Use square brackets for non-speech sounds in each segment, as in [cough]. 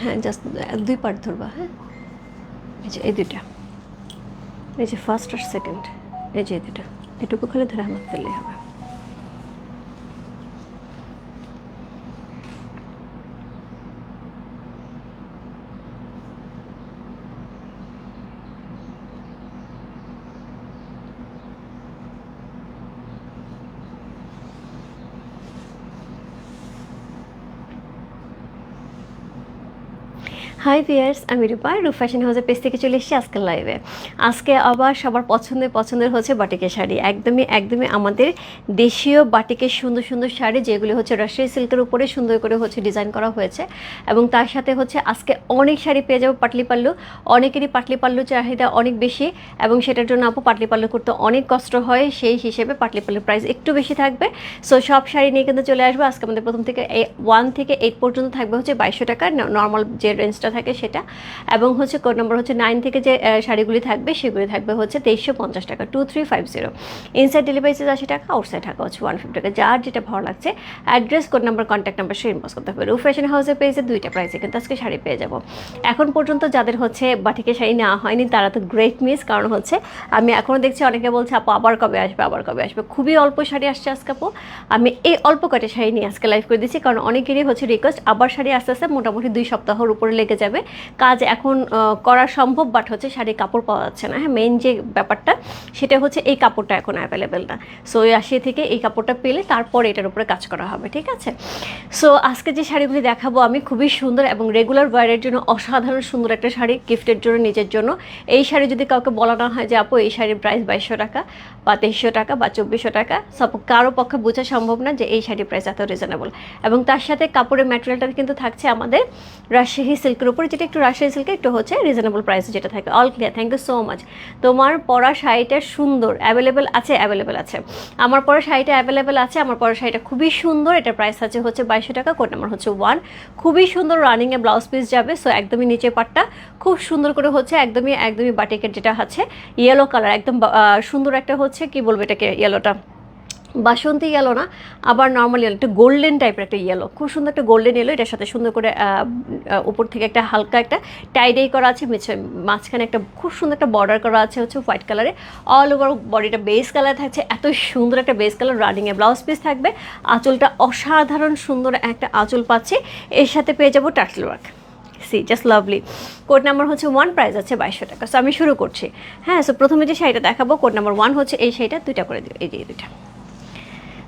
হ্যাঁ জাস্ট দুই পার্ট ধরবা হ্যাঁ? এই যে, এই দুইটা। এই যে ফার্স্ট আর সেকেন্ড এই যে, এই দুটা এটুকু খুলে ধরে আমার ফেললেই হবে। হাই ভিয়ার্স আমি রূপা রূপ ফ্যাশন হাউসের পেজ থেকে চলে এসেছি আজকের লাইভে আজকে আবার সবার পছন্দের পছন্দের হচ্ছে বাটিকের শাড়ি। একদমই একদমই আমাদের দেশীয় বাটিকের সুন্দর সুন্দর শাড়ি, যেগুলো হচ্ছে রাজশাহী সিল্কের উপরে সুন্দর করে হচ্ছে ডিজাইন করা হয়েছে। এবং তার সাথে হচ্ছে আজকে অনেক শাড়ি পেয়ে যাব পাটলি পাল্লু অনেকেরই পাটলি পাল্লু চাহিদা অনেক বেশি এবং সেটার জন্য আপু পাটলি পাল্লু করতে অনেক কষ্ট হয়, সেই হিসেবে পাটলি পাল্লুর প্রাইস একটু বেশি থাকবে। সো সব শাড়ি নিয়ে কিন্তু চলে আসব। আজকে আমাদের প্রথম থেকে ওয়ান থেকে এইট পর্যন্ত থাকবে হচ্ছে বাইশশো টাকা। নর্মাল যে রেঞ্জটা থাকে সেটা। এবং হচ্ছে কোড নম্বর হচ্ছে নাইন থেকে যে শাড়িগুলি থাকবে, সেগুলি থাকবে হচ্ছে তেইশশো পঞ্চাশ টাকা two three five zero inside delivery charge আশি টাকা আউটসাইড টাকা হচ্ছে ওয়ান ফিফটি টাকা। যার যেটা ভালো লাগছে address code number contact number সে ইনবক্স করতে হবে রুফ ফ্যাশন হাউসের পেজে দুইটা প্রাইসে কিন্তু আজকে শাড়ি পেয়ে যাব। এখন পর্যন্ত যাদের হচ্ছে বাটিকে শাড়ি নেওয়া হয়নি, তারা তো গ্রেট মিস কারণ হচ্ছে আমি এখনও দেখছি অনেকে বলছে, আপু, আবার কবে আসবে, আবার কবে আসবে? খুবই অল্প শাড়ি আসছে আজকে, আপু। আমি এই অল্প কটা শাড়ি নিয়ে আজকে লাইভ করে দিচ্ছি, কারণ অনেকেরই হচ্ছে রিকোয়েস্ট আবার শাড়ি আস্তে আস্তে মোটামুটি দুই সপ্তাহর উপরে লেগে যাবে। কাজ এখন করা সম্ভব বাট হচ্ছে শাড়ির কাপড় পাওয়া যাচ্ছে না। হ্যাঁ মেইন যে ব্যাপারটা, সেটা হচ্ছে এই কাপড়টা এখন অ্যাভেলেবেল না। সো ওই আশি থেকে এই কাপড়টা পেলে তারপর এটার উপরে কাজ করা হবে, ঠিক আছে? সো আজকে যে শাড়িগুলি দেখাবো আমি খুবই সুন্দর এবং রেগুলার ওয়ারের জন্য অসাধারণ সুন্দর একটা শাড়ি গিফটের জন্য, নিজের জন্য। এই শাড়ি যদি কাউকে বলা না হয় যে, আপু, এই শাড়ির প্রাইস বাইশশো টাকা বা তেইশশো টাকা বা চব্বিশশো টাকা, সব কারও পক্ষে বোঝা সম্ভব না যে, এই শাড়ির প্রাইস এত রিজনেবল এবং তার সাথে কাপড়ের ম্যাটেরিয়ালটা কিন্তু থাকছে আমাদের রাজশাহী সিল্কের উপরে যেটা একটু রাজশাহী সিল্কে একটু হচ্ছে রিজনেবল প্রাইস যেটা থাকে। All clear thank you so much তোমার পরা শাড়িটা সুন্দর অ্যাভেলেবেল আছে অ্যাভেলেবেল আছে। আমার পরা শাড়িটা অ্যাভেলেবেল আছে, আমার পরা শাড়িটা খুবই সুন্দর এটার প্রাইস আছে হচ্ছে বাইশশো টাকা কোড নাম্বার হচ্ছে ওয়ান খুবই সুন্দর রানিংয়ে ব্লাউজ পিস যাবে সো একদমই নিচে পাটটা। খুব সুন্দর করে হচ্ছে একদমই একদমই বাটিকের যেটা আছে ইয়েলো কালার একদম সুন্দর একটা হচ্ছে, কি বলব এটাকে ইয়েলোটা বাসন্তী ইয়েলো না, আবার নর্মাল ইয়েলো একটা গোল্ডেন টাইপের একটা ইয়েলো খুব সুন্দর একটা গোল্ডেন ইয়েলো এটার সাথে সুন্দর করে উপর থেকে একটা হালকা একটা টাইডাই করা আছে মাঝখানে একটা খুব সুন্দর একটা বর্ডার করা আছে হচ্ছে হোয়াইট কালারে অল ওভার বডিটা বেস কালার থাকছে, এত সুন্দর একটা বেস কালার রানিংয়ে ব্লাউজ পিস থাকবে। আঁচলটা অসাধারণ সুন্দর একটা আঁচল পাচ্ছি। এর সাথে পেয়ে যাব turtle work see just lovely code number হচ্ছে ওয়ান প্রাইস আছে বাইশশো টাকা। সো আমি শুরু করছি। হ্যাঁ সো প্রথমে যে শাড়িটা দেখাবো কোড নাম্বার ওয়ান হচ্ছে এই শাড়িটা, দুইটা করে দিও, এই যে, এই দুইটা।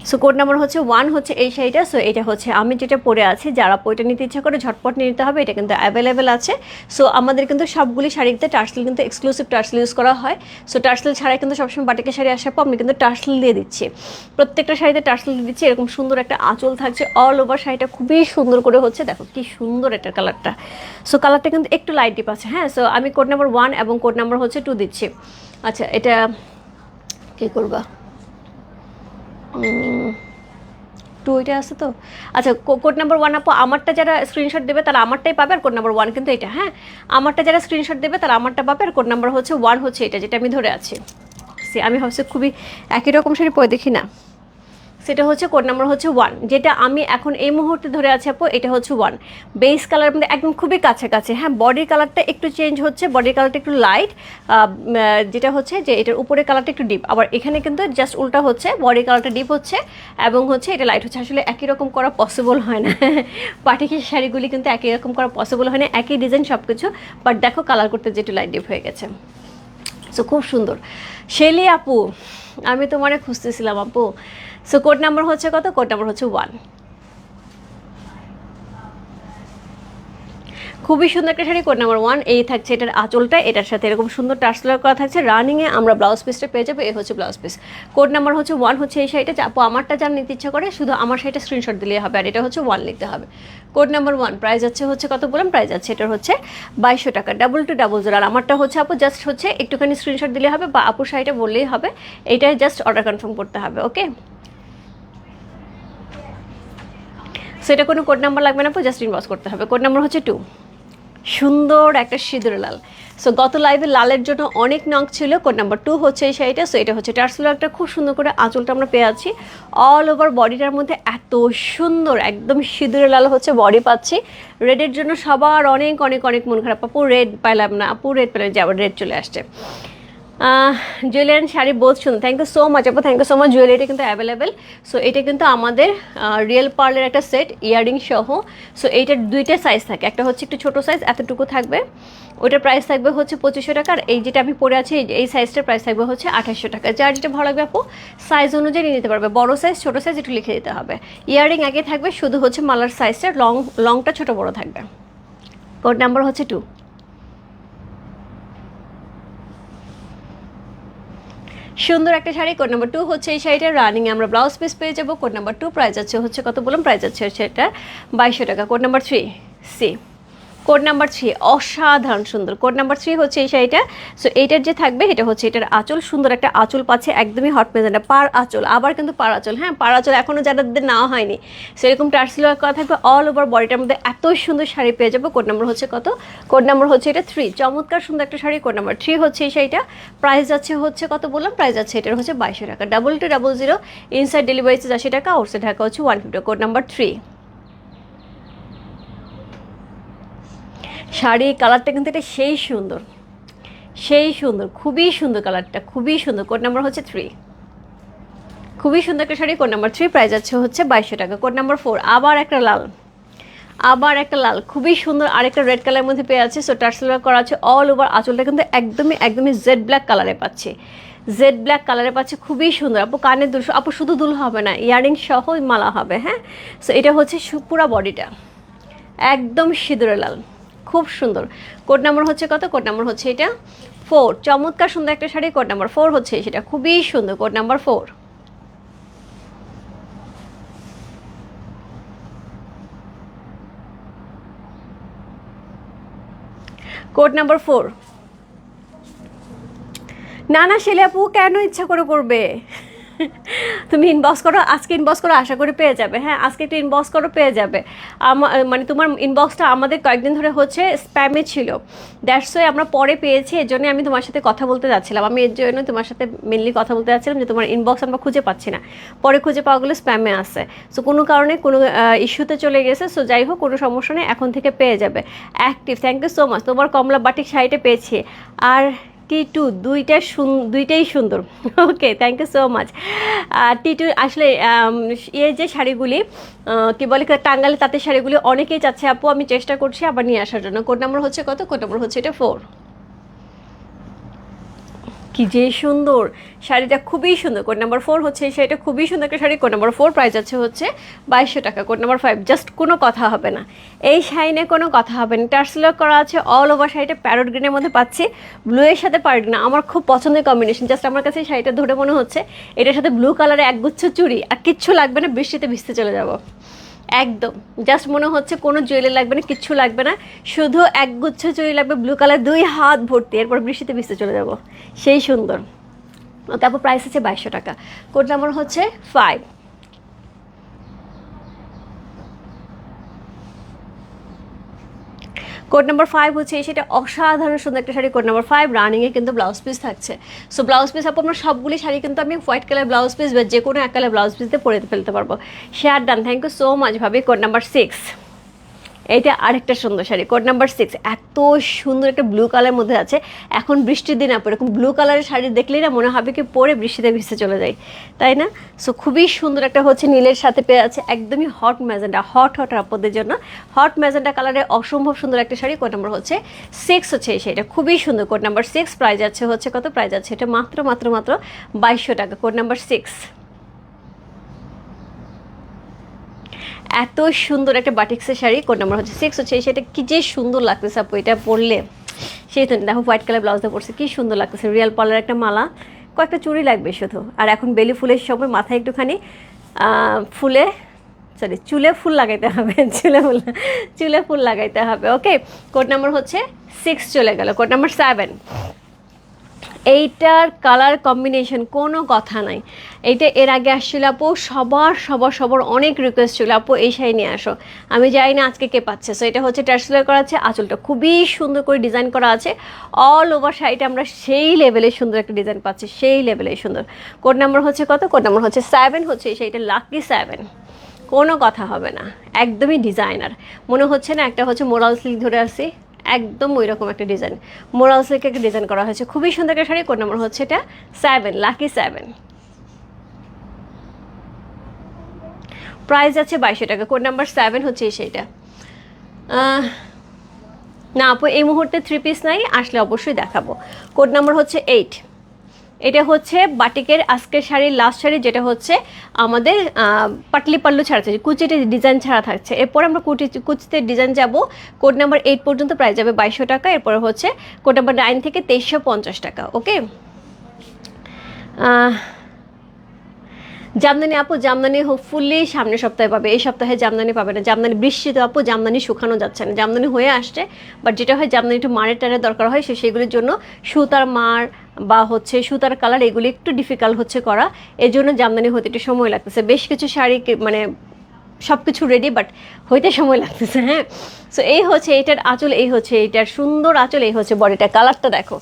সো কোড নাম্বার হচ্ছে ওয়ান হচ্ছে এই শাড়িটা। সো এটা হচ্ছে আমি যেটা পরে আছি, যারা পইটা নিতে ইচ্ছা করে ঝটপট নিয়ে নিতে হবে, এটা কিন্তু অ্যাভেলেবেল আছে। সো আমাদের কিন্তু সবগুলি শাড়িতে টার্সেল কিন্তু এক্সক্লুসিভ টার্সেল ইউজ করা হয়। সো টার্সেল ছাড়াই কিন্তু সবসময় বাটিকে শাড়ি আসার পর আমি কিন্তু টার্সেল দিয়ে দিচ্ছি। প্রত্যেকটা শাড়িতে টার্সেল দিয়ে দিচ্ছি, এরকম সুন্দর একটা আঁচল থাকছে। অল ওভার শাড়িটা খুবই সুন্দর করে হচ্ছে, দেখো কি সুন্দর এটার কালারটা সো কালারটা কিন্তু একটু লাইট ডিপ আছে হ্যাঁ? সো আমি কোড নাম্বার ওয়ান এবং কোড নাম্বার হচ্ছে টু দিচ্ছি। আচ্ছা এটা কী করবা? টু এটা আছে তো? আচ্ছা কোড নাম্বার ওয়ান আপু, আমারটা যারা স্ক্রিনশট দেবে তারা আমারটাই পাবে আর কোড নাম্বার ওয়ান কিন্তু এটা হ্যাঁ? আমারটা যারা স্ক্রিনশট দেবে তারা আমারটা পাবে আর কোড নাম্বার হচ্ছে ওয়ান হচ্ছে এটা, যেটা আমি ধরে আছি। সে আমি ভাবছি খুবই একই রকম শাড়ি পরে দেখি না। সেটা হচ্ছে কোড নাম্বার হচ্ছে ওয়ান যেটা আমি এখন এই মুহূর্তে ধরে আছি আপু, এটা হচ্ছে ওয়ান বেস কালার মধ্যে একদম খুবই কাছাকাছি। হ্যাঁ বডির কালারটা একটু চেঞ্জ হচ্ছে বডির কালারটা একটু লাইট যেটা হচ্ছে যে এটার উপরে কালারটা একটু ডিপ আবার এখানে কিন্তু জাস্ট উল্টা হচ্ছে বডি কালারটা ডিপ হচ্ছে, এবং হচ্ছে এটা লাইট হচ্ছে। আসলে একই রকম করা পসিবল হয় না। [laughs] পাটিকের শাড়িগুলি কিন্তু একই রকম করা পসিবল হয় না, একই ডিজাইন সব কিছু বাট দেখো কালার করতে যে একটু লাইট ডিপ হয়ে গেছে। সো খুব সুন্দর। শেলি আপু, আমি তোমারে খুঁজতেছিলাম আপু। সো কোড নাম্বার হচ্ছে কত? কোড নাম্বার হচ্ছে ওয়ান খুবই সুন্দর একটা শাড়ি কোড নাম্বার ওয়ান এই থাকছে এটার আঁচলটা, এটার সাথে এরকম সুন্দর টার্সলার করা থাকছে। রানিংয়ে আমরা ব্লাউজ পিসটা পেয়ে যাব এই হচ্ছে ব্লাউজ পিস কোড নাম্বার হচ্ছে ওয়ান হচ্ছে এই শাড়িটা আপু আমারটা যার নিতে ইচ্ছা করে, শুধু আমার শাড়িটা স্ক্রিনশট দিলেই হবে, আর এটা হচ্ছে ওয়ান লিখতে হবে। কোড নাম্বার ওয়ান প্রাইস আছে হচ্ছে কত বললাম? প্রাইস আছে এটার হচ্ছে বাইশশো টাকা। ডাবল টু ডাবল জিরো আর আমারটা হচ্ছে আপু জাস্ট হচ্ছে একটুখানি স্ক্রিনশট দিলে হবে, বা আপুর শাড়িটা বললেই হবে এইটাই জাস্ট অর্ডার কনফার্ম করতে হবে ওকে সেটা কোনো কোড নাম্বার লাগবে না, আপু জাস্ট ইনবক্স করতে হবে। কোড নাম্বার হচ্ছে টু সুন্দর একটা সিঁদুর লাল। সো গত লাইভে লালের জন্য অনেক নখ ছিল। কোড নাম্বার টু হচ্ছে এই শাড়িটা সো এটা হচ্ছে টার্সেলো একটা খুব সুন্দর করে আঁচলটা আমরা পেয়ে আছি। অল ওভার বডিটার মধ্যে এত সুন্দর, একদম সিঁদুরে লাল হচ্ছে বডি পাচ্ছি। রেডের জন্য সবার অনেক অনেক অনেক মন খারাপ। আপু রেড পাইলাম না। আপু রেড পেলাম যে আবার রেড চলে আসছে। জুয়েলারি শাড়ি বহুত সুন্দর থ্যাংক ইউ সো মাচ আপু। থ্যাংক ইউ সো মাচ জুয়েলারিটা কিন্তু অ্যাভেলেবেল সো এটা কিন্তু আমাদের রিয়েল পার্লের একটা সেট ইয়ারিং সহ। সো এইটার দুইটা সাইজ থাকে। একটা হচ্ছে একটু ছোটো সাইজ এতটুকু থাকবে। ওটার প্রাইস থাকবে হচ্ছে পঁচিশশো টাকা। আর এই যেটা আমি পরে আছি, এই- এই সাইজটার প্রাইস থাকবে হচ্ছে আঠাশশো টাকা। যার যেটা ভালো লাগবে আপু সাইজ অনুযায়ী নিয়ে নিতে পারবে। বড় সাইজ ছোটো সাইজ একটু লিখে দিতে হবে। ইয়ারিং আগে থাকবে, শুধু হচ্ছে মালার সাইজটা লং লংটা ছোটো বড় থাকবে। কোড নাম্বার হচ্ছে টু সুন্দর একটা শাড়ি কোড নাম্বার টু হচ্ছে এই শাড়িটা। রানিং আমরা ব্লাউজ পিস পেয়ে যাব। কোড নাম্বার টু প্রাইস আছে হচ্ছে কত বললাম? প্রাইস আছে হচ্ছে এটা বাইশশো টাকা। Code number three see code number three, অসাধারণ সুন্দর। কোড নাম্বার থ্রি হচ্ছে এই শাড়িটা। সো এইটার যে থাকবে, এটা হচ্ছে এটার আঁচল। সুন্দর একটা আঁচল পাচ্ছে, একদমই হট মেজানটা পার আঁচল, আবার কিন্তু পার আঁচল হ্যাঁ? পার আঁচল এখনও যাদের নেওয়া হয়নি। সেরকম টার্সিলো করা থাকবে অল ওভার বডিটার মধ্যে এত সুন্দর শাড়ি পেয়ে যাব। কোড নাম্বার হচ্ছে কত? কোড নাম্বার হচ্ছে এটা থ্রি। চমৎকার সুন্দর একটা শাড়ি, কোড নাম্বার থ্রি হচ্ছে এই শাড়িটা। প্রাইস যাচ্ছে হচ্ছে কত বললাম? প্রাইস যাচ্ছে এটার হচ্ছে বাইশশো টাকা। Double two double zero inside delivery charge আশি টাকা আউটসাইড ঢাকা হচ্ছে one fifty code number three. Sari কালারটা কিন্তু এটা সেই সুন্দর। সেই সুন্দর, খুবই সুন্দর কালারটা, খুবই সুন্দর। কোড নাম্বার হচ্ছে থ্রি খুবই সুন্দর একটা sari, code number three price আছে হচ্ছে বাইশশো টাকা। কোড নাম্বার ফোর আবার একটা লাল। আবার একটা লাল, খুবই সুন্দর আরেকটা রেড কালারের মধ্যে পেয়ে আছে সো টার্সেল করা আছে অল ওভার আঁচলটা কিন্তু একদমই একদমই জেড ব্ল্যাক কালারে পাচ্ছে। জেড ব্ল্যাক কালারে পাচ্ছে, খুবই সুন্দর। আপু কানের দুল, আপু শুধু দুল হবে না ইয়ারিং সহ মালা হবে হ্যাঁ? সো এটা হচ্ছে পুরা বডিটা একদম সিঁদুরে লাল। খুব সুন্দর। কোড নাম্বার হচ্ছে কত? কোড নাম্বার হচ্ছে এটা ফোর। চমৎকার সুন্দর একটা শাড়ি, কোড নাম্বার ফোর হচ্ছে সেটা। খুবই সুন্দর, code number four. Code number four. না না শেলে আপু কেন ইচ্ছা করে করবে [laughs] তুমি ইনবক্স করো, আজকে ইনবক্স করো, আশা করি পেয়ে যাবে। হ্যাঁ আজকে একটু ইনবক্স করো, পেয়ে যাবে। মানে তোমার ইনবক্সটা আমাদের কয়েকদিন ধরে হচ্ছে স্প্যামে ছিল। দ্যাটস ওয়ে আমরা পরে পেয়েছি, এর জন্য আমি তোমার সাথে কথা বলতে যাচ্ছিলাম। আমি এর জন্য তোমার সাথে মেনলি কথা বলতে যাচ্ছিলাম যে তোমার ইনবক্স আমরা খুঁজে পাচ্ছি না। পরে খুঁজে পাওয়া গেলে স্প্যামে আসে সো কোনো কারণে কোনো ইস্যুতে চলে গেছে। সো যাই হোক, কোনো সমস্যা নেই, এখন থেকে পেয়ে যাবে। Active thank you so much তোমার কমলা বাটিক শাড়িটা পেয়েছি। আর টি টু দুইটা দুইটাই সুন্দর। Okay thank you so much T two আসলে এই যে শাড়িগুলি কি বলে টাঙ্গালে তাঁতের শাড়িগুলি অনেকেই চাচ্ছে, আপু, আমি চেষ্টা করছি আবার নিয়ে আসার জন্য। কোড নম্বর হচ্ছে কত? কোড নম্বর হচ্ছে এটা ফোর কি যে সুন্দর, শাড়িটা খুবই সুন্দর কোড নাম্বার ফোর হচ্ছে, এই শাড়িটা খুবই সুন্দর একটা sari code number four price আছে হচ্ছে বাইশশো টাকা কোড নাম্বার ফাইভ জাস্ট কোনো কথা হবে না। এই শাড়িনে কোনো কথা হবে না টার্সেলক করা আছে অল ওভার শাড়িটা প্যারোট গ্রিনের মধ্যে পাচ্ছি ব্লু এর সাথে প্যারোট গ্রিন আমার খুব পছন্দের কম্বিনেশন জাস্ট আমার কাছে এই শাড়িটা ধরে মনে হচ্ছে, এটার সাথে ব্লু কালারে একগুচ্ছ চুড়ি, আর কিচ্ছু লাগবে না, বৃষ্টিতে ভিজতে চলে যাব। একদম। জাস্ট মনে হচ্ছে কোনো জুয়েলারি লাগবে না, কিচ্ছু লাগবে না। শুধু একগুচ্ছ জুয়েলারি লাগবে ব্লু কালার দুই হাত ভর্তি। এরপর বৃষ্টিতে ভিজতে চলে যাব। সেই সুন্দর। তারপর প্রাইস আছে বাইশশো টাকা। কোড নাম্বার হচ্ছে ফাইভ কোড নাম্বার ফাইভ হচ্ছে সেটা অসাধারণ সুন্দর একটা শাড়ি, কোড নাম্বার ফাইভ রানিংয়ে কিন্তু ব্লাউজ পিস থাকছে। সো ব্লাউজ পিস আপু, আমরা সবগুলি শাড়ি কিন্তু আমি হোয়াইট কালার ব্লাউজ পিস বা যে কোনো এক কালার ব্লাউজ পিস দিয়ে পরে ফেলতে পারব। Share done thank you so much ভাবে, কোড নাম্বার সিক্স এইটা আরেকটা সুন্দর শাড়ি। কোড নাম্বার সিক্স এত সুন্দর একটা ব্লু কালার মধ্যে আছে। এখন বৃষ্টির দিন আপু এরকম ব্লু কালারের শাড়ি দেখলেই না মনে হবে কি পরে বৃষ্টিতে ভিসে চলে যায় তাই না? সো খুবই সুন্দর একটা হচ্ছে নীলের সাথে পেয়ে আছে একদমই হট ম্যাজেন্ডা হট হট আপদের জন্য। হট ম্যাজেন্ডা কালারে অসম্ভব সুন্দর একটা শাড়ি, কোড নাম্বার হচ্ছে সিক্স হচ্ছে শাড়িটা। খুবই সুন্দর, কোড নাম্বার সিক্স প্রাইজ আছে হচ্ছে কত? প্রাইজ আছে এটা মাত্র মাত্র মাত্র বাইশশো টাকা, কোড নাম্বার সিক্স এত সুন্দর একটা বাটিক্সের শাড়ি কোড নাম্বার হচ্ছে সিক্স হচ্ছে, সেটা কি যে সুন্দর লাগতেছে আপু, এটা পরলে। সেই তো দেখো হোয়াইট কালার ব্লাউজটা পরছে, কি সুন্দর লাগতেছে রিয়াল পার্লার একটা মালা। কয়েকটা চুড়ি লাগবে শুধু। আর এখন বেলি ফুলের সময় মাথায় একটুখানি ফুলে সরি চুলে ফুল লাগাইতে হবে, [laughs] চুলে ফুল চুলে ফুল লাগাইতে হবে ওকে কোড নাম্বার হচ্ছে সিক্স চলে গেল কোড নাম্বার সেভেন এইটার কালার কম্বিনেশন কোনো কথা নাই। এইটা এর আগে আসছিল আপু, সবার সবার সবার অনেক রিকোয়েস্ট ছিল। আপু, এই শাড়ি নিয়ে আসো। আমি জানি না আজকে কে পাচ্ছে। সো এটা হচ্ছে টার্সেলার করা আছে, আঁচলটা খুবই সুন্দর করে ডিজাইন করা আছে। অল ওভার শাড়িটা আমরা সেই লেভেলে সুন্দর একটা ডিজাইন পাচ্ছি, সেই লেভেলে সুন্দর। কোড নাম্বার হচ্ছে কত? কোড নাম্বার হচ্ছে সেভেন হচ্ছে এই শাড়িটা লাকি সেভেন কোনো কথা হবে না, একদমই ডিজাইনার মনে হচ্ছে না একটা হচ্ছে মোরাল সিল্ক ধরে আসি একদম ওই রকম একটা ডিজাইন মোরাল সিল্কের একটা ডিজাইন করা হয়েছে। খুবই সুন্দর একটা শাড়ি, কোন নম্বর হচ্ছে এটা? সেভেন লাকি সেভেন প্রাইস আছে বাইশো টাকা কোড নাম্বার সেভেন হচ্ছে সেইটা না আপু, এই মুহূর্তে থ্রি পিস নাই, আসলে অবশ্যই দেখাবো। কোড নাম্বার হচ্ছে এইট এটা হচ্ছে বাটিকের আজকের শাড়ির লাস্ট শাড়ি, যেটা হচ্ছে আমাদের পাটলি পাল্লু ছাড়া থাকছে, কুচিতে ডিজাইন ছাড়া থাকছে। এরপর আমরা কুচি কুচিতে ডিজাইন যাব কোড নাম্বার এইট পর্যন্ত প্রাইস যাবে বাইশশো টাকা, এরপরে হচ্ছে কোড নাম্বার নাইন থেকে তেইশশো পঞ্চাশ টাকা ওকে জামদানি আপু, জামদানি হোপফুলি সামনের সপ্তাহে পাবে। এই সপ্তাহে জামদানি পাবে না। জামদানি বৃষ্টিতে আপু, জামদানি শুকানো যাচ্ছে না। জামদানি হয়ে আসছে বাট যেটা হয় জামদানি একটু মারের টারের দরকার হয়, সে সেগুলির জন্য সুতার মার বা হচ্ছে সুতার কালার এগুলি একটু ডিফিকাল্ট হচ্ছে করা। এই জন্য জামদানি হতে একটু সময় লাগতেছে। বেশ কিছু শাড়ি মানে সব কিছু রেডি বাট হইতে সময় লাগতেছে হ্যাঁ? সো এই হচ্ছে এইটার আঁচল, এই হচ্ছে এইটার সুন্দর আঁচল, এই হচ্ছে বডিটা কালারটা দেখো।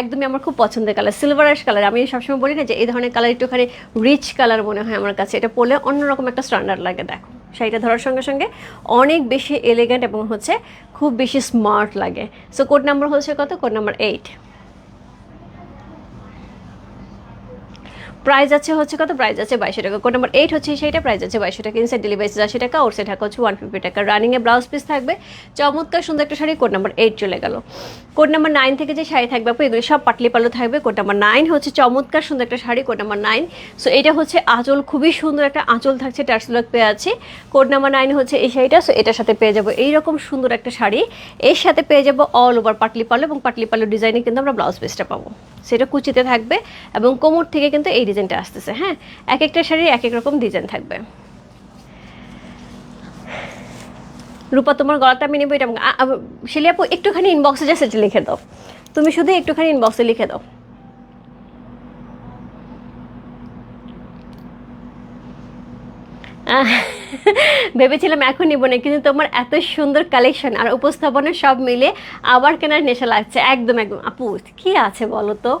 একদমই আমার খুব পছন্দের কালার সিলভারাস কালার আমি সবসময় বলি না যে এই ধরনের কালার একটুখানি রিচ কালার মনে হয় আমার কাছে। এটা পরলে অন্যরকম একটা স্ট্যান্ডার্ড লাগে, দেখো। শাড়িটা ধরার সঙ্গে সঙ্গে অনেক বেশি এলিগেন্ট এবং হচ্ছে খুব বেশি স্মার্ট লাগে। সো কোড নাম্বার হচ্ছে কত? কোড নাম্বার এইট প্রাইস আছে হচ্ছে কত? প্রাইস আছে বাইশশো টাকা। কোড নাম্বার এইট হচ্ছে সেইটা। প্রাইস আছে বাইশশো টাকা। ইনসাইড ডেলিভারি আশি টাকা। ওর সেটা হচ্ছে ওয়ান ফিফটি টাকা। রানিংয়ে ব্লাউজ পিস থাকবে। চমৎকার সুন্দর একটা শাড়ি। কোড নাম্বার এইট চলে গেল। কোড নাম্বার নাইন থেকে যে শাড়ি থাকবে আপু, এগুলো সব পাটলি পাল্লু থাকবে। কোড নাম্বার নাইন হচ্ছে চমৎকার সুন্দর একটা sari. Code number nine so এটা হচ্ছে আঁচল। খুবই সুন্দর একটা আঁচল থাকছে। টার্সলক পেয়ে আছে। কোড নাম্বার নাইন হচ্ছে এই শাড়িটা। সো এটার সাথে পেয়ে যাব এইরকম সুন্দর একটা শাড়ি। এর সাথে পেয়ে যাব অল ওভার পাটলি পালো এবং পাটলি পাল্লু ডিজাইনে কিন্তু আমরা ব্লাউজ পিসটা পাবো। সেটা কুচিতে থাকবে এবং কোমর থেকে কিন্তু এই ডিজাইনটা আসতেছে হ্যাঁ? এক একটা শাড়ির এক এক রকম ডিজাইন থাকবে। রূপা তোমার গলাটা আমি নেব এটা শিলি আপু একটুখানি ইনবক্সে যা সেটা লিখে দাও। তুমি শুধু একটুখানি ইনবক্সে লিখে দাও। আহ, ভেবেছিলাম এখন নিব না, কিন্তু তোমার এত সুন্দর কালেকশন আর উপস্থাপনা সব মিলে আবার কেনার নেশা লাগছে। একদম একদম। আপু, কি আছে বলো তো?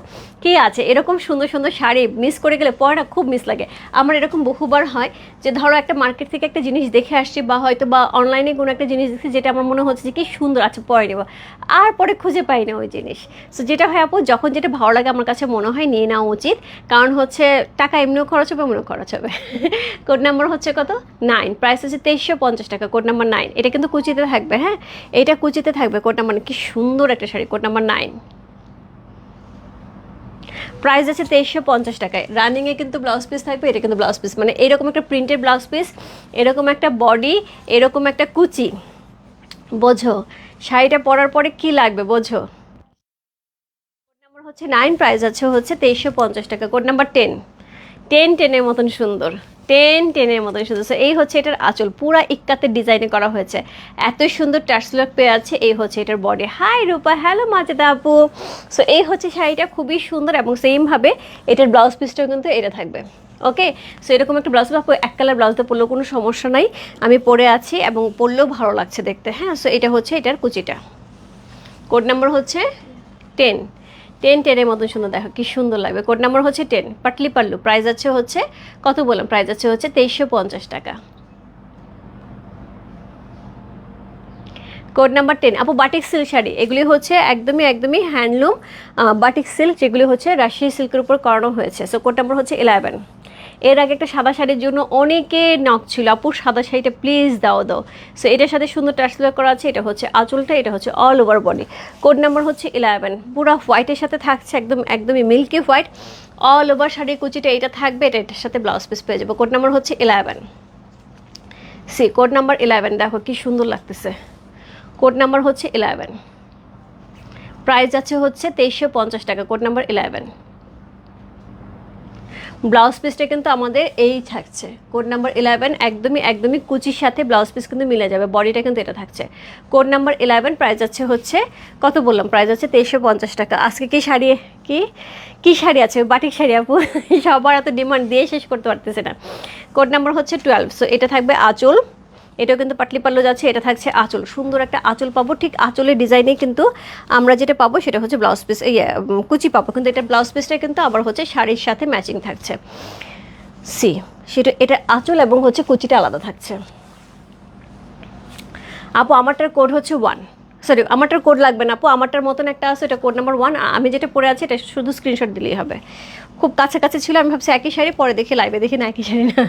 কি আছে? এরকম সুন্দর সুন্দর শাড়ি মিস করে গেলে পরাটা খুব মিস লাগে। আমার এরকম বহুবার হয় যে ধরো একটা মার্কেট থেকে একটা জিনিস দেখে আসছি বা হয়তো বা অনলাইনে কোনো একটা জিনিস দেখছি যেটা আমার মনে হচ্ছে যে কি সুন্দর আছে পরে নেব। আর পরে খুঁজে পাই না ওই জিনিস। সো যেটা হয় আপু, যখন যেটা ভালো লাগে আমার কাছে মনে হয় নিয়ে নেওয়া উচিত। কারণ হচ্ছে টাকা এমনিও খরচ হবে, এমনিও খরচ হবে। [laughs] কোড নাম্বার হচ্ছে কত? নাইন প্রাইস হচ্ছে তেইশশো পঞ্চাশ টাকা কোড নাম্বার নাইন এটা কিন্তু কুচিতে থাকবে হ্যাঁ? এটা কুচিতে থাকবে কোড নাম্বার কি সুন্দর একটা sari code number nine price আছে তেইশশো পঞ্চাশ টাকায়। রানিংয়ে কিন্তু ব্লাউজ পিস থাকবে, এটা কিন্তু ব্লাউজ পিস মানে এরকম একটা প্রিন্টেড ব্লাউজ পিস এরকম একটা বডি এরকম একটা কুচি। বোঝো, শাড়িটা পরার পরে কি লাগবে, বোঝো? নাম্বার হচ্ছে নাইন প্রাইস আছে হচ্ছে তেইশশো পঞ্চাশ টাকা কোড নাম্বার টেন টেন টেনের মতন সুন্দর। টেন টেনের মতন সুন্দর So, এই হচ্ছে এটার আঁচল। পুরা ইক্কাতের ডিজাইনে করা হয়েছে। এত সুন্দর টার্সলক পেয়ে আছে এই হচ্ছে এটার body hi Rupa. Hello Majeda আপু। সো এই হচ্ছে শাড়িটা খুবই সুন্দর এবং সেমভাবে এটার ব্লাউজ পিসটাও কিন্তু এটা থাকবে। ওকে সো এরকম একটা ব্লাউজ আপু এক কালার ব্লাউজটা পরলেও কোনো সমস্যা নাই। আমি পরে আছি এবং পরলেও ভালো লাগছে দেখতে। হ্যাঁ? সো এটা হচ্ছে এটার কুচিটা। কোড নাম্বার হচ্ছে টেন টেন টেনের মতো সুন্দর দেখো কি সুন্দর লাগবে। কোড নাম্বার হচ্ছে টেন পাটলি পাল্লু। প্রাইস আছে হচ্ছে, কত বললাম? প্রাইস আছে হচ্ছে তেইশশো পঞ্চাশ টাকা। কোড নাম্বার টেন আপু বাটিক সিল্ক শাড়ি। এগুলি হচ্ছে একদমই একদমই হ্যান্ডলুম বাটিক সিল্ক যেগুলি হচ্ছে রাশিয়া সিল্কের উপর করানো হয়েছে। সো কোড নাম্বার হচ্ছে ইলেভেন এর আগে একটা সাদা শাড়ির জন্য অনেকে নক ছিল। আপু, সাদা শাড়িটা প্লিজ দাও দাও। সো এটার সাথে সুন্দর টার্সেলার করা আছে, এটা হচ্ছে আঁচলটা, এটা হচ্ছে all over body code number হচ্ছে ইলেভেন পুরো হোয়াইটের সাথে থাকছে একদম, একদমই মিল্কি হোয়াইট অল ওভার শাড়ির কুচিটা এটা থাকবে, এটা, এটার সাথে ব্লাউজ পিস পেয়ে যাব। কোড নাম্বার হচ্ছে eleven see code number eleven দেখো কি সুন্দর লাগতেছে। কোড নাম্বার হচ্ছে ইলেভেন প্রাইস আছে হচ্ছে তেইশশো পঞ্চাশ টাকা কোড নাম্বার ইলেভেন ব্লাউজ পিসটা কিন্তু আমাদের এই থাকছে। কোড নাম্বার ইলেভেন একদমই একদমই কুচির সাথে ব্লাউজ পিস কিন্তু মিলে যাবে, বডিটা কিন্তু এটা থাকছে। কোড নাম্বার ইলেভেন প্রাইস আছে হচ্ছে, কত বললাম? প্রাইস আছে তেইশশো পঞ্চাশ টাকা। আজকে কি শাড়ি? কি? কী শাড়ি আছে? বাটিক শাড়ি আপু। সবার এত ডিমান্ড দিয়ে শেষ করতে পারতেছে না। কোড নাম্বার হচ্ছে টুয়েলভ সো এটা থাকবে আঁচল। এটাও কিন্তু পাটলি পাল্লো যাচ্ছে, এটা থাকছে আঁচল। সুন্দর একটা আঁচল পাবো, ঠিক আঁচলের ডিজাইনে কিন্তু আমরা যেটা পাবো সেটা হচ্ছে ব্লাউজ পিস এই কুচি পাবো। কিন্তু এটা ব্লাউজ পিসটা কিন্তু আবার হচ্ছে শাড়ির সাথে ম্যাচিং থাকছে। সি, সেটা, এটা আঁচল এবং হচ্ছে কুচিটা আলাদা থাকছে। আপু, আমারটার কোড হচ্ছে ওয়ান। সরি, আমারটার কোড লাগবে না আপু, আমারটার মতন একটা আছে, এটা কোড নাম্বার ওয়ান। আমি যেটা পরে আছি, এটা শুধু স্ক্রিনশট দিলেই হবে। খুব কাছাকাছি ছিল, আমি ভাবছি একই শাড়ি, পরে দেখি, লাইভে দেখি না একই শাড়ি না।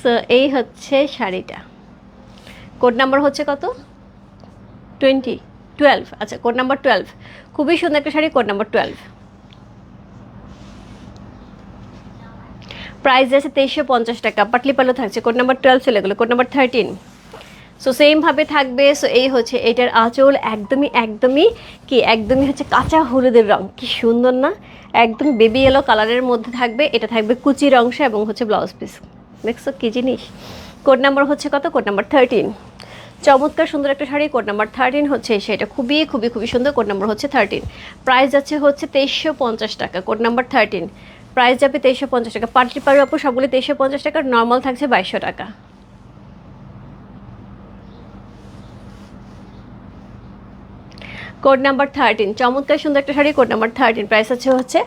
সো এই হচ্ছে শাড়িটা। কোড নাম্বার হচ্ছে কত? টোয়েন্টি টুয়েলভ আচ্ছা কোড নাম্বার টুয়েলভ খুবই সুন্দর একটা sari code number twelve price আছে তেইশশো পঞ্চাশ টাকা, পাটলি পাল্লো থাকছে। কোড নাম্বার টুয়েলভ চলে গেলো কোড নাম্বার থার্টিন সো সেমভাবে থাকবে সো এই হচ্ছে, এটার আঁচল একদমই একদমই কি, একদমই হচ্ছে কাঁচা হলুদের রং। কি সুন্দর না? একদম বেবি এলো কালারের মধ্যে থাকবে, এটা থাকবে কুচির অংশ এবং হচ্ছে ব্লাউজ পিস দেখছ কী জিনিস? কোড নাম্বার হচ্ছে কত? কোড নাম্বার থার্টিন চমৎকার সুন্দর একটা শাড়ি কোড নাম্বার থার্টিন হচ্ছে সেটা খুবই খুবই খুবই সুন্দর কোড নাম্বার হচ্ছে থার্টিন প্রাইস যাচ্ছে হচ্ছে তেইশশো পঞ্চাশ টাকা কোড নাম্বার থার্টিন প্রাইস যাবে তেইশশো পঞ্চাশ টাকা। পাটলি পাড়ি আপু সবগুলো তেইশশো পঞ্চাশ টাকা নর্মাল থাকছে বাইশশো টাকা। কোড নাম্বার থার্টিন চমৎকার সুন্দর একটা sari code number thirteen price আছে হচ্ছে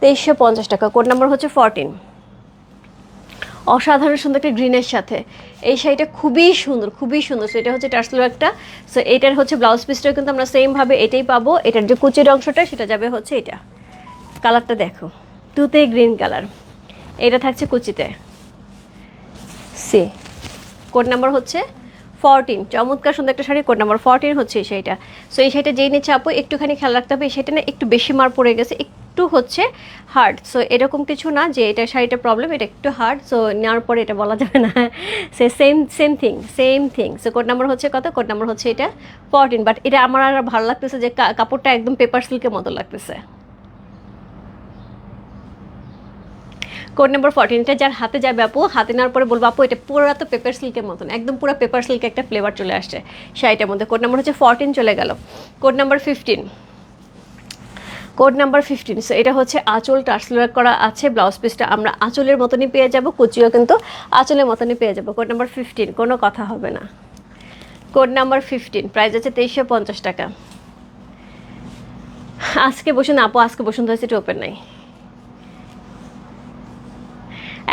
তেইশশো পঞ্চাশ টাকা কোড নাম্বার হচ্ছে ফরটিন অসাধারণ সুন্দর একটা গ্রিনের সাথে। এই শাড়িটা খুবই সুন্দর খুবই সুন্দর। সো এটা হচ্ছে টার্সলো একটা। সো এটার হচ্ছে ব্লাউজ পিসটাও কিন্তু আমরা সেমভাবে এটাই পাবো। এটার যে কুচির অংশটা, সেটা যাবে হচ্ছে এটা। কালারটা দেখো। তুতে গ্রিন কালার এটা থাকছে কুচিতে। সে কোড নাম্বার হচ্ছে ফরটিন চমৎকার সুন্দর একটা শাড়ি কোড নাম্বার ফরটিন হচ্ছে এই শাড়িটা। সো এই শাড়িটা যেই নিচ্ছে আপু, একটুখানি খেয়াল রাখতে হবে, এই শাড়িটা না একটু বেশি মার পড়ে গেছে, একটু হচ্ছে হার্ড সো এরকম কিছু না যে এটা শাড়িটা প্রবলেম এটা একটু হার্ড সো নেওয়ার পরে এটা বলা যাবে না। সে same same thing same thing so code number হচ্ছে কত? কোড নাম্বার হচ্ছে এটা ফরটিন বাট এটা আমার আর ভালো লাগতেছে যে কাপড়টা একদম পেপার সিল্কের মতো লাগতেছে। কোড নাম্বার ফোরটিনটা যার হাতে যাবে আপু, হাতে নেওয়ার পরে বলব আপু, এটা পুরো তো পেপার সিল্কের মতন, একদম পুরো পেপার সিল্ক একটা ফ্লেভার চলে আসছে শাড়িটার মধ্যে। কোড নাম্বার হচ্ছে ফোরটিন চলে গেল। Code number fifteen code number fifteen so এটা হচ্ছে আঁচল টার্সলার করা আছে ব্লাউজ পিসটা আমরা আঁচলের মতনই পেয়ে যাব, কুচিও কিন্তু আঁচলের মতনই পেয়ে যাব। কোড নাম্বার ফিফটিন কোনো কথা হবে না। কোড নাম্বার ফিফটিন প্রাইস আছে তেইশশো পঞ্চাশ টাকা। আজকে বসুন আপু, আজকে বসুন সেটা ওপেন নাই।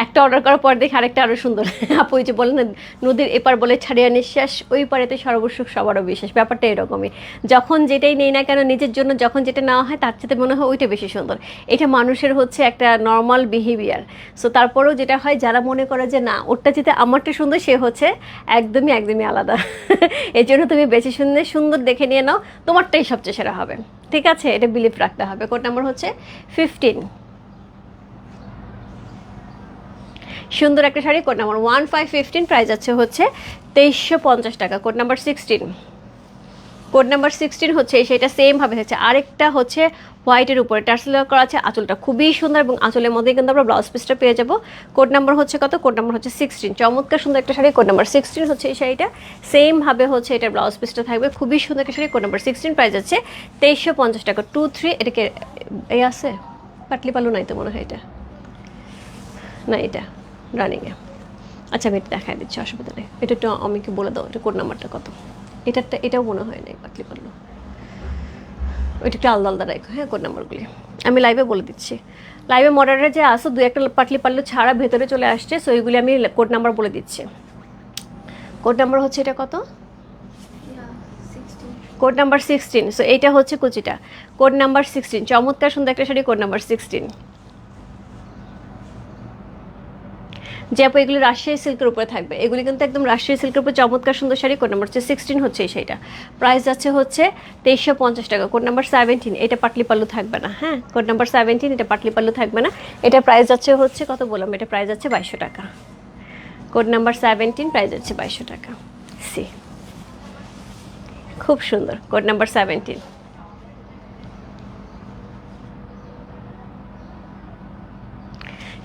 একটা অর্ডার করার পর দেখি আরেকটা আরও সুন্দর। [laughs] আপু যে বলেন নদীর এপার বলে ছাড়িয়া নিঃশ্বাস, ওই পারেতে সর্বসুখ, সবারও বিশেষ ব্যাপারটা এরকমই। যখন যেটাই নেই না কেন, নিজের জন্য যখন যেটা নেওয়া হয়, তার সাথে মনে হয় ওইটা বেশি সুন্দর। এটা মানুষের হচ্ছে একটা নর্মাল বিহেভিয়ার সো তারপরেও যেটা হয়, যারা মনে করে যে, না, ওরটা যেতে আমারটা সুন্দর, সে হচ্ছে একদমই একদমই আলাদা। [laughs] এই জন্য তুমি বেশি সুন্দর সুন্দর দেখে নিয়ে নাও, তোমারটাই সবচেয়ে সেরা হবে। ঠিক আছে? এটা বিলিভ রাখতে হবে। কোড নাম্বার হচ্ছে ফিফটিন সুন্দর একটা sari code number one five fifteen price আছে হচ্ছে তেইশশো পঞ্চাশ টাকা code number sixteen code number sixteen হচ্ছে, সেটা সেমভাবে হচ্ছে। আরেকটা হচ্ছে হোয়াইটের উপরে টার্সেল করা আছে, আঁচলটা খুবই সুন্দর এবং আঁচলের মধ্যে কিন্তু আমরা ব্লাউজ পিসটা পেয়ে যাব। কোড নাম্বার হচ্ছে কত? কোড নাম্বার হচ্ছে সিক্সটিন চমৎকার সুন্দর একটা শাড়ি কোড নাম্বার সিক্সটিন হচ্ছে এই শাড়িটা। সেমভাবে হচ্ছে এটা ব্লাউজ পিসটা থাকবে। খুবই সুন্দর একটা sari code number sixteen price আছে তেইশশো পঞ্চাশ টাকা। টু থ্রি এটাকে এই আছে? পাটলি পালু নাই তো মনে হয় এটা। না এটা। রানিংয়ে আচ্ছা আমি দেখাই দিচ্ছি অসুবিধা নেই এটা একটু আমাকে বলে দাও, এটা কোড নাম্বারটা কত? এটারটা, এটাও মনে হয় নাই, পাতলি পারল ওইটা একটু আলাদা আলাদা রাখো হ্যাঁ কোড নাম্বারগুলি। আমি লাইভে বলে দিচ্ছি। লাইভে মডারের যে আসো, দু একটা পাটলি পারল ছাড়া ভেতরে চলে আসছে সো ওইগুলি আমি কোড নাম্বার বলে দিচ্ছি। কোড নাম্বার হচ্ছে এটা কত? কোড নাম্বার সিক্সটিন সো এইটা হচ্ছে কুচিটা। কোড নাম্বার সিক্সটিন চমৎকার সুন্দর একটা শাড়ি, কোড নাম্বার সিক্সটিন যে আপু, এগুলি রাজশাহী সিল্কের উপরে থাকবে। এগুলি কিন্তু একদম রাজশাহী সিল্কের উপর চমৎকার সুন্দর শাড়ি। কোড নাম্বার হচ্ছে সিক্সটিন হচ্ছে এই শাড়িটা। প্রাইস যাচ্ছে হচ্ছে তেইশশো পঞ্চাশ টাকা। কোড নাম্বার সেভেন্টিন এটা পাটলি পাল্লু থাকবে না। হ্যাঁ কোড নাম্বার সেভেন্টিন এটা পাটলি পাল্লু থাকবে না। এটা প্রাইস যাচ্ছে হচ্ছে, কত বললাম? এটা প্রাইস যাচ্ছে বাইশশো টাকা। কোড নাম্বার সেভেন্টিন প্রাইস যাচ্ছে বাইশশো টাকা। সি খুব সুন্দর। কোড নাম্বার সেভেন্টিন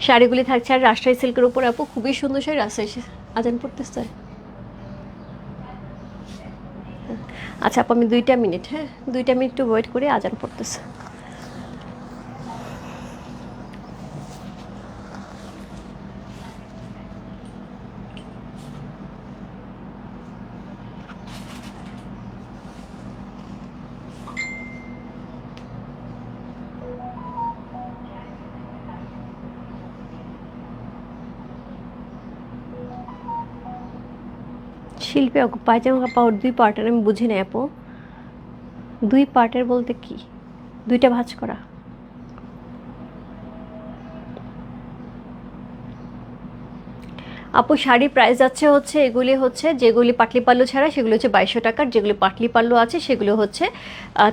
শাড়িগুলি থাকছে। আর রাজশাহী সিল্কের উপর আপু খুবই সুন্দর সেই রাজশাহী আজান পড়তেছে আচ্ছা আপু, আমি দুইটা মিনিট হ্যাঁ? দুইটা মিনিট একটু ওয়েট করে, আজান পড়তেছে। শিল্পী পায়জামা কাপড় দুই পার্টের, আমি বুঝি না আপু। দুই পার্টের বলতে কি? দুইটা ভাঁজ করা। আপু শাড়ি প্রাইস যাচ্ছে হচ্ছে এগুলি হচ্ছে যেগুলি পাটলি পাল্লু ছাড়া, সেগুলো হচ্ছে বাইশশো টাকার, যেগুলি পাটলি পাল্লু আছে সেগুলো হচ্ছে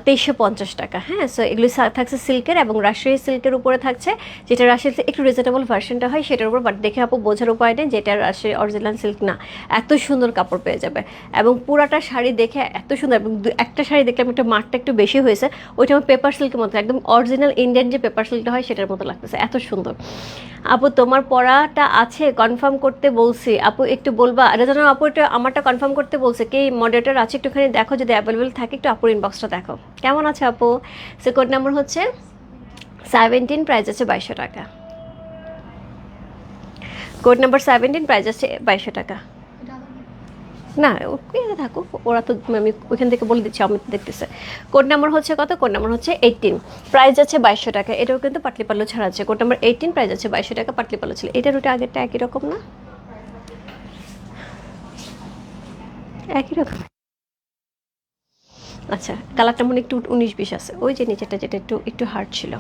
তেইশশো পঞ্চাশ টাকা। হ্যাঁ সো এগুলি থাকছে সিল্কের এবং রাজশাহী সিল্কের উপরে থাকছে, যেটা রাজশাহী একটু রিজনেবল ভার্সনটা হয় সেটার উপর বাট দেখে আপু বোঝার উপায় নেই যেটা রাজশাহী অরিজিনাল সিল্ক না। এত সুন্দর কাপড় পেয়ে যাবে এবং পুরাটা শাড়ি দেখে এত সুন্দর এবং একটা শাড়ি দেখলাম একটা মাঠটা একটু বেশি হয়েছে, ওইটা আমার পেপার সিল্কের মতো একদম অরিজিনাল ইন্ডিয়ান যে পেপার সিল্কটা হয় সেটার মতো লাগতেছে, এত সুন্দর। আপু, তোমার পড়াটা আছে কনফার্ম করতে বলছি। আপু, একটু বলবা? যেন আপু এটা আমারটা কনফার্ম করতে বলছে। কি মডারেটর আছে একটুখানি দেখো, যদি অ্যাভেলেবেল থাকে একটু আপুর ইনবক্সটা দেখো। কেমন আছে আপু? সে কোড নাম্বার হচ্ছে সেভেন্টিন প্রাইস আছে বাইশশো টাকা। কোড নাম্বার সেভেন্টিন প্রাইস আছে বাইশশো টাকা। না ওখানে থাকুক, ওরা তো আমি ওইখান থেকে বলে দিচ্ছি আমি দেখতেছে। কোড নাম্বার হচ্ছে কত? কোড নাম্বার হচ্ছে এইটিন প্রাইস আছে বাইশশো টাকা। এটাও কিন্তু পাটলি পাল্লু ছাড়া আছে। কোড নাম্বার এইটিন প্রাইস আছে বাইশশো টাকা, পাটলি পাল্লু ছিল। এটার ওটা আগেরটা একই রকম না? একই রকম। আচ্ছা কালারটা মনে একটু উনিশ বিশ আছে। ওই যে নিচেটা যেটা একটু একটু হার্ড ছিল।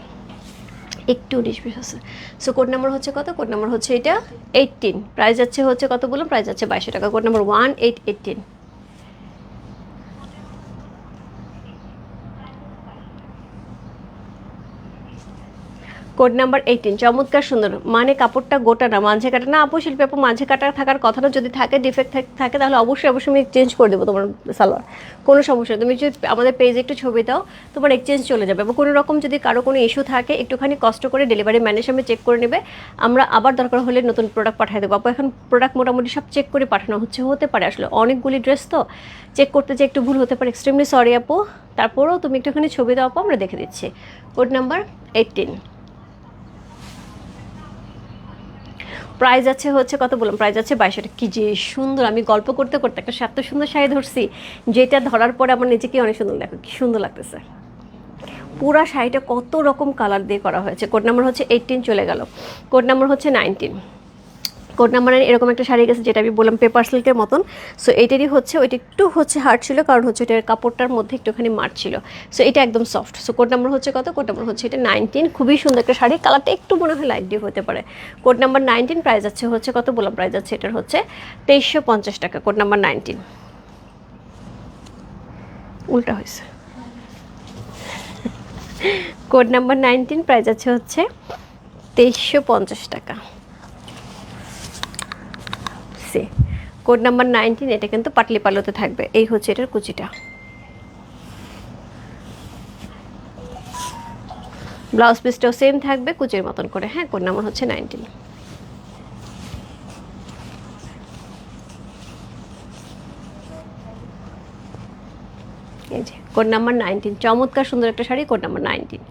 একটু বিশ আছে। সো কোড নাম্বার হচ্ছে কত? কোড নাম্বার হচ্ছে এটা এইটিন প্রাইস যাচ্ছে হচ্ছে কত বলুন প্রাইস যাচ্ছে বাইশশো টাকা। Code number one eight eighteen code number eighteen চমৎকার, সুন্দর। মানে কাপড়টা গোটা না, মাঝে কাটা না, আপু, শিল্পী আপু, মাঝে কাটা থাকার কথা না যদি থাকে ডিফেক্ট থাকে তাহলে অবশ্যই অবশ্যই আমি চেঞ্জ করে দেবো তোমার সালোয়ার। কোনো সমস্যা তুমি যদি আমাদের পেজে একটু ছবি দাও, তোমার এক্সচেঞ্জ চলে যাবে। এবং কোনো রকম যদি কারও কোনো ইস্যু থাকে, একটুখানি কষ্ট করে ডেলিভারি ম্যানের সামনে চেক করে নেবে। আমরা আবার দরকার হলে নতুন প্রোডাক্ট পাঠিয়ে দেবো। আপু, এখন প্রোডাক্ট মোটামুটি সব চেক করে পাঠানো হচ্ছে, হতে পারে আসলে। অনেকগুলি ড্রেস তো চেক করতে যে একটু ভুল হতে পারে। এক্সট্রিমলি সরি আপু। তারপরেও তুমি একটুখানি ছবি দাও, আপু, আমরা দেখে দিচ্ছি। কোড নাম্বার এইটিন প্রাইস আছে হচ্ছে, কত বললাম? প্রাইস আছে বাইশশো টাকা কি যে সুন্দর। আমি গল্প করতে করতে একটা এত সুন্দর শাড়ি ধরছি, যেটা ধরার পরে আমার নিজেকে অনেক সুন্দর লাগে কি সুন্দর লাগতেছে। পুরা শাড়িটা কত রকম কালার দিয়ে করা হয়েছে। কোড নাম্বার হচ্ছে এইটিন চলে গেল। কোড নাম্বার হচ্ছে নাইনটিন কোড নাম্বারের এরকম একটা শাড়ি গেছে, যেটা আমি বললাম পেপার সিল্কের মতন। সো এটারই হচ্ছে, ওইটা একটু হচ্ছে হার্ড ছিল, কারণ হচ্ছে এটার কাপড়টার মধ্যে একটুখানি মার ছিল। সো এটা একদম সফট সো কোড নাম্বার হচ্ছে কত? কোড নাম্বার হচ্ছে এটা নাইনটিন খুবই সুন্দর একটা শাড়ি কালারটা একটু মনে হয় লাইট ডিপ হতে পারে। কোড নাম্বার নাইনটিন প্রাইস আছে, হচ্ছে কত বললাম প্রাইস আছে? এটার হচ্ছে তেইশশো পঞ্চাশ টাকা কোড নাম্বার নাইনটিন উল্টা হয়েছে। কোড নাম্বার নাইনটিন প্রাইস আছে হচ্ছে তেইশশো পঞ্চাশ টাকা। সে কোড নাম্বার নাইনটিন এটা কিন্তু পাটলি পালোতে থাকবে। এই হচ্ছে এটার কুচিটা। ব্লাউজ পিসটাও সেম থাকবে, কুচির মতন করে। হ্যাঁ কোড নাম্বার হচ্ছে নাইনটিন এই যে কোড নাম্বার নাইনটিন চমৎকার সুন্দর একটা sari code number nineteen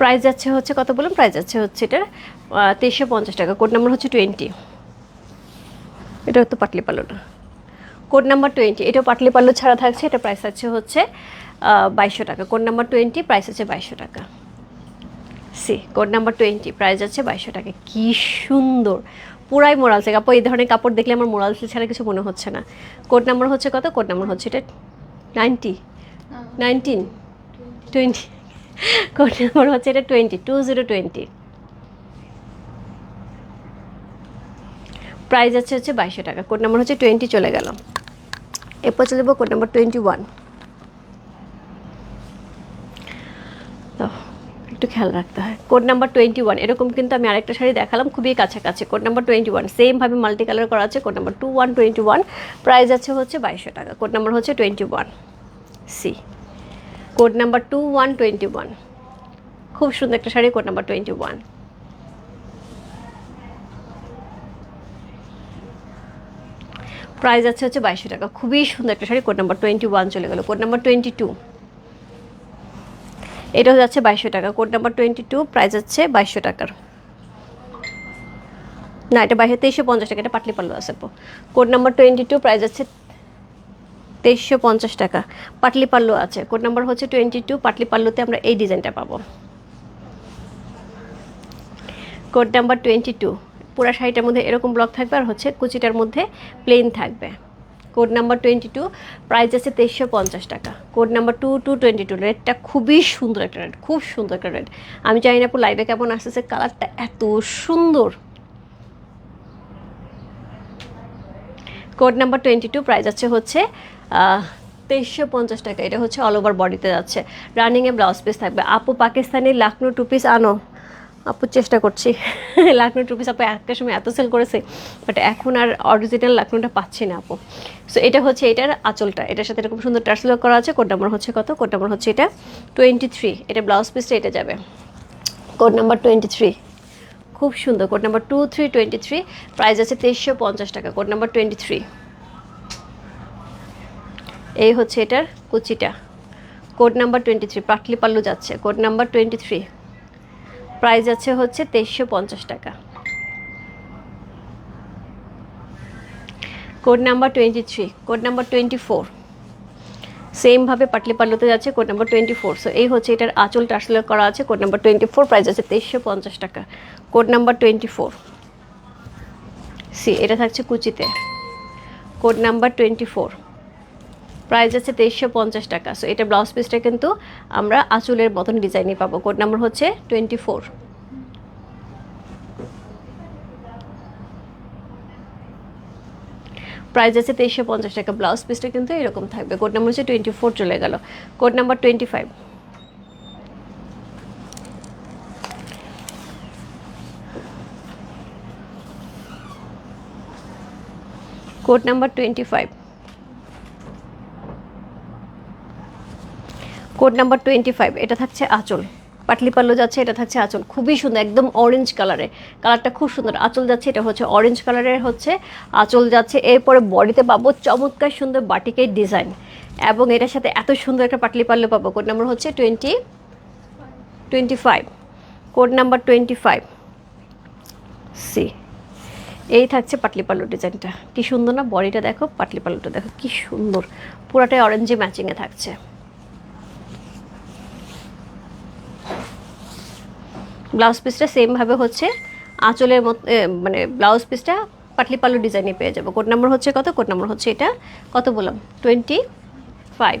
price যাচ্ছে হচ্ছে কত বলুন? প্রাইস যাচ্ছে হচ্ছে এটার তেইশশো পঞ্চাশ টাকা। কোড নাম্বার হচ্ছে টোয়েন্টি। এটা তো পাটলি পাল্লু না। কোড নাম্বার টোয়েন্টি এটা পাটলি পাল্লু ছাড়া থাকছে এটা প্রাইস আছে হচ্ছে বাইশশো টাকা। কোড নাম্বার টোয়েন্টি প্রাইস আছে বাইশশো টাকা। See code number twenty price আছে বাইশশো টাকা। কি সুন্দর। পুরাই মোরাল থেকে আপু এই ধরনের কাপড় দেখলে আমার মোরাল ছাড়া কিছু মনে হচ্ছে না। কোড নাম্বার হচ্ছে কত? কোড নাম্বার হচ্ছে এটা ninety? Nineteen? Twenty. [laughs] Code number হচ্ছে এটা twenty two zero twenty price আছে হচ্ছে বাইশশো টাকা। কোড নাম্বার হচ্ছে টোয়েন্টি চলে গেল। এরপর চলে যাব কোড নাম্বার টোয়েন্টি ওয়ান একটু খেয়াল রাখতে হয়। কোড নাম্বার টোয়েন্টি ওয়ান এরকম কিন্তু আমি আরেকটা শাড়ি দেখালাম, খুবই কাছাকাছি। কোড নাম্বার টোয়েন্টি ওয়ান সেমভাবে মাল্টি কালার করা আছে code number two one twenty one price আছে হচ্ছে বাইশশো টাকা। কোড নাম্বার হচ্ছে twenty one see code number two one twenty one খুব সুন্দর একটা sari, code number twenty one price আছে হচ্ছে বাইশশো টাকা। খুবই সুন্দর একটা sari, code number twenty one চলে গেল। কোড নাম্বার টোয়েন্টি টু এটাও যাচ্ছে বাইশশো টাকা। Code number twenty two price হচ্ছে বাইশশো টাকার। না, এটা বাইশে তেইশশো পঞ্চাশ টাকা, এটা পাটলি পাল্লু আছে code number twenty two price আছে তেইশশো পঞ্চাশ টাকা। পাটলি পাল্লু আছে। কোড নাম্বার হচ্ছে টোয়েন্টি টু। পাটলি পাল্লুতে আমরা এই ডিজাইনটা পাবো। Code number twenty two. পুরা শাড়িটার মধ্যে এরকম ব্লক থাকবে আর হচ্ছে কুচিটার মধ্যে প্লেন থাকবে। Code number twenty two. Price আছে তেইশশো পঞ্চাশ টাকা। Code number two two twenty two. রেডটা খুবই সুন্দর একটা রেড খুব সুন্দর একটা রেড আমি জানি না আপু লাইভে কেমন আসতেছে? কালারটা এত সুন্দর। Code number twenty two price আছে হচ্ছে তেইশশো পঞ্চাশ টাকা। এটা হচ্ছে অল ওভার বডিতে যাচ্ছে। রানিংয়ে ব্লাউজ পিস থাকবে। আপু পাকিস্তানি লাখনৌ টু পিস আনো। আপু চেষ্টা করছি। লাখনৌ টু পিস আপু একটা সময় এত সেল করেছে বাট এখন আর অরিজিনাল লাখনৌটা পাচ্ছি না আপু। সো এটা হচ্ছে এটার আঁচলটা। এটার সাথে এরকম সুন্দর টার্সেল করা আছে। কোড নাম্বার হচ্ছে কত? কোড নাম্বার হচ্ছে এটা টোয়েন্টি থ্রি এটা ব্লাউজ পিসটা এটা যাবে। কোড নাম্বার টোয়েন্টি থ্রি খুব সুন্দর। Code number two three twenty three price আছে তেইশশো পঞ্চাশ টাকা। কোড নাম্বার টোয়েন্টি থ্রি এই হচ্ছে এটার কুচিটা। Code number twenty three patli pallu যাচ্ছে। Code number twenty three price আছে হচ্ছে তেইশশো পঞ্চাশ টাকা। Code number twenty three code number twenty four সেমভাবে পাটলি পাল্লুতে যাচ্ছে code number twenty four so এই হচ্ছে এটার আঁচল টার্সেলার করা আছে। Code number twenty four price আছে তেইশশো পঞ্চাশ টাকা। Code number twenty four see, এটা থাকছে কুচিতে। Code number twenty four price আছে তেইশশো পঞ্চাশ টাকা। সো এটা ব্লাউজ পিসটা কিন্তু আমরা আঁচলের মতন ডিজাইনই পাবো। কোড নাম্বার হচ্ছে টোয়েন্টি ফোর প্রাইস আছে তেইশশো পঞ্চাশ টাকা। ব্লাউজ পিসটা কিন্তু এরকম থাকবে। কোড নাম্বার হচ্ছে টোয়েন্টি ফোর চলে গেল। Code number twenty five code number twenty five code number twenty five এটা থাকছে আঁচল। পাটলি পাল্লু যাচ্ছে, এটা থাকছে আঁচল। খুবই সুন্দর, একদম অরেঞ্জ কালারে কালারটা খুব সুন্দর, আঁচল যাচ্ছে, এটা হচ্ছে অরেঞ্জ কালারের হচ্ছে, আঁচল যাচ্ছে। এরপরে বডিতে পাবো চমৎকার সুন্দর বাটিকের ডিজাইন এবং এটার সাথে এত সুন্দর একটা পাটলি পাল্লু পাবো। কোড নাম্বার হচ্ছে twenty twenty five code number twenty five see এই থাকছে পাটলি পাল্লু ডিজাইনটা। কি সুন্দর না বডিটা দেখো, পাটলি পাল্লুটা দেখো, কি সুন্দর। পুরাটাই অরেঞ্জে ম্যাচিংয়ে থাকছে। ব্লাউজ পিসটা সেমভাবে হচ্ছে, আঁচলের মত মানে ব্লাউজ পিসটা পাটলি পাল্লু ডিজাইনে পেয়ে যাব। কোড নাম্বার হচ্ছে কত? কোড নাম্বার হচ্ছে এটা। কত বললাম? টোয়েন্টি ফাইভ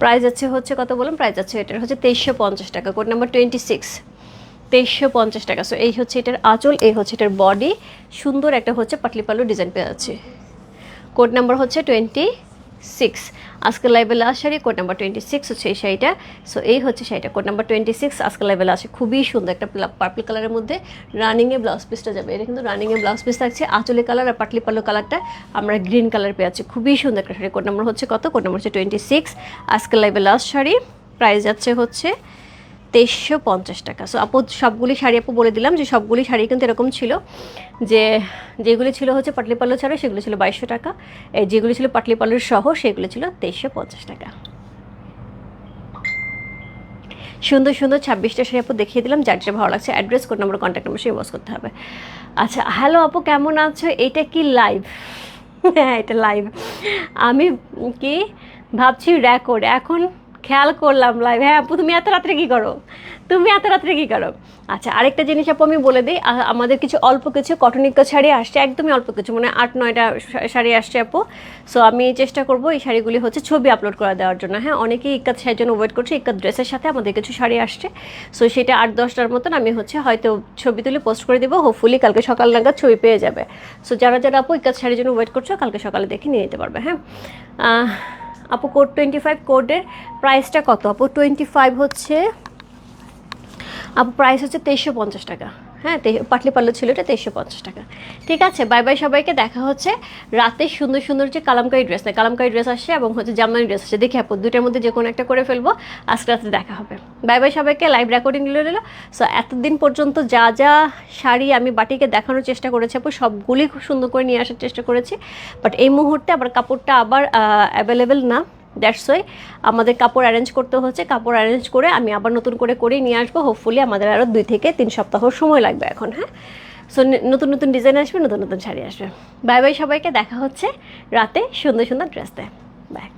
প্রাইস আছে হচ্ছে কত বললাম? প্রাইস আছে এটার হচ্ছে তেইশশো পঞ্চাশ টাকা। কোড নাম্বার টোয়েন্টি সিক্স তেইশশো পঞ্চাশ টাকা। সো এই হচ্ছে এটার আঁচল, এই হচ্ছে এটার বডি সুন্দর একটা হচ্ছে পাটলি পাল্লু ডিজাইন পেয়ে যাচ্ছে। কোড নাম্বার হচ্ছে টোয়েন্টি সিক্স আজকের লাইভে last sari code number twenty six হচ্ছে এই শাড়িটা। সো এই হচ্ছে শাড়িটা। কোড নাম্বার টোয়েন্টি সিক্স আজকের লাইভে আসে। খুবই সুন্দর একটা পার্পল কালারের মধ্যে রানিংয়ে ব্লাউজ পিসটা যাবে। এটা কিন্তু রানিংয়ে ব্লাউজ পিস থাকছে। আঁচলে কালার আর পাটলি পাল্লো কালারটা আমরা গ্রিন কালার পেয়ে আছি খুবই সুন্দর একটা শাড়ি। কোড নাম্বার হচ্ছে কত? কোড নাম্বার হচ্ছে টোয়েন্টি সিক্স আজকের লাইভে লাস্ট শাড়ি। প্রাইস যাচ্ছে হচ্ছে তেইশশো পঞ্চাশ টাকা। সো আপু, সবগুলি শাড়ি আপু বলে দিলাম যে সবগুলি শাড়ি কিন্তু এরকম ছিল যে, যেগুলি ছিল হচ্ছে পাটলি পাল্লু ছাড়া, সেগুলো ছিল বাইশশো টাকা। যেগুলি ছিল পাটলি পাল্লুর সহ, সেগুলো ছিল তেইশশো পঞ্চাশ টাকা। সুন্দর সুন্দর ছাব্বিশটা শাড়ি আপু দেখিয়ে দিলাম, যার যেটা ভালো লাগছে address code number contact number সে বস করতে হবে। আচ্ছা হ্যালো আপু, কেমন আছো? এটা কি লাইভ [laughs] হ্যাঁ এটা লাইভ আমি কি ভাবছি রেকর্ড এখন খেয়াল করলাম লাইভ হ্যাঁ আপু, তুমি এত রাত্রে কী করো? তুমি এত রাত্রে কী করো? আচ্ছা আরেকটা জিনিস আপু আমি বলে দিই আমাদের কিছু অল্প কিছু কটনিক্য শাড়ি আসছে, একদমই অল্প কিছু মানে আট, নয়টা শাড়ি আসছে আপু। সো আমি চেষ্টা করব এই শাড়িগুলি হচ্ছে ছবি আপলোড করে দেওয়ার জন্য। হ্যাঁ অনেকেই ইক্কাত শাড়ির জন্য ওয়েট করছে, ইক্কাত ড্রেসের সাথে আমাদের কিছু শাড়ি আসছে। সো সেটা আট, দশটার মতন আমি হচ্ছে হয়তো ছবি তুলে পোস্ট করে দেবো হোপফুলি কালকে সকাল নাগাদ ছবি পেয়ে যাবে। সো যারা যারা আপু ইক্কাত শাড়ির জন্য ওয়েট করছ, কালকে সকালে দেখে নিয়ে নিতে পারবে হ্যাঁ? আপু কোড টোয়েন্টি ফাইভ কোডের প্রাইসটা কত? আপু টোয়েন্টি ফাইভ হচ্ছে, আপু প্রাইস হচ্ছে তেইশশো পঞ্চাশ টাকা। হ্যাঁ পাটলি পাল্লু ছিল এটা তেইশশো পঞ্চাশ টাকা। ঠিক আছে বাই বাই সবাইকে, দেখা হচ্ছে রাতে সুন্দর সুন্দর যে কালামকারি ড্রেস না, কালামকারি ড্রেস আসছে এবং হচ্ছে জামদানি ড্রেস আসছে দেখি আপু, দুইটার মধ্যে যে কোনো একটা করে ফেলব, আজকে রাতে দেখা হবে। বাই বাই সবাইকে লাইভ রেকর্ডিং নিলে, নিল। সো এতদিন পর্যন্ত যা যা শাড়ি আমি বাটিকে দেখানোর চেষ্টা করেছি আপু, সবগুলি খুব সুন্দর করে নিয়ে আসার চেষ্টা করেছি। বাট এই মুহূর্তে আবার কাপড়টা আবার অ্যাভেলেবেল না। দ্যাটস ওয়াই আমাদের কাপড় অ্যারেঞ্জ করতে হচ্ছে। কাপড় অ্যারেঞ্জ করে আমি আবার নতুন করে করেই নিয়ে আসব। হোপফুলি আমাদের আরও দুই থেকে তিন সপ্তাহ সময় লাগবে এখন হ্যাঁ? সো নতুন নতুন ডিজাইন আসবে, নতুন নতুন শাড়ি আসবে। বাই বাই সবাইকে, দেখা হচ্ছে রাতে সুন্দর সুন্দর ড্রেস দেয় বাই